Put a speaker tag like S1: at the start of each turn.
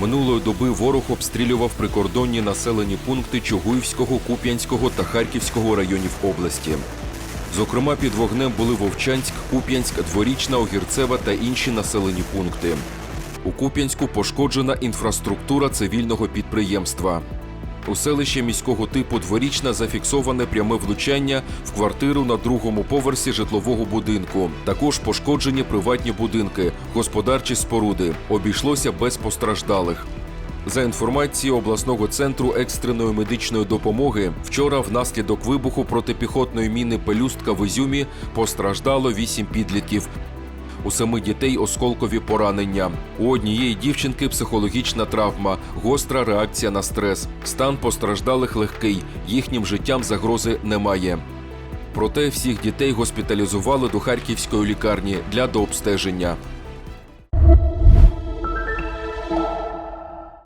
S1: Минулої доби ворог обстрілював прикордонні населені пункти Чугуївського, Куп'янського та Харківського районів області. Зокрема, під вогнем були Вовчанськ, Куп'янськ, Дворічна, Огірцева та інші населені пункти. У Куп'янську пошкоджена інфраструктура цивільного підприємства. У селищі міського типу Дворічна зафіксоване пряме влучання в квартиру на другому поверсі житлового будинку. Також пошкоджені приватні будинки, господарчі споруди. Обійшлося без постраждалих. За інформацією обласного центру екстреної медичної допомоги, вчора внаслідок вибуху протипіхотної міни пелюстка в Ізюмі постраждало вісім підлітків. У семи дітей осколкові поранення. У однієї дівчинки психологічна травма, гостра реакція на стрес. Стан постраждалих легкий, їхнім життям загрози немає. Проте всіх дітей госпіталізували до харківської лікарні для дообстеження.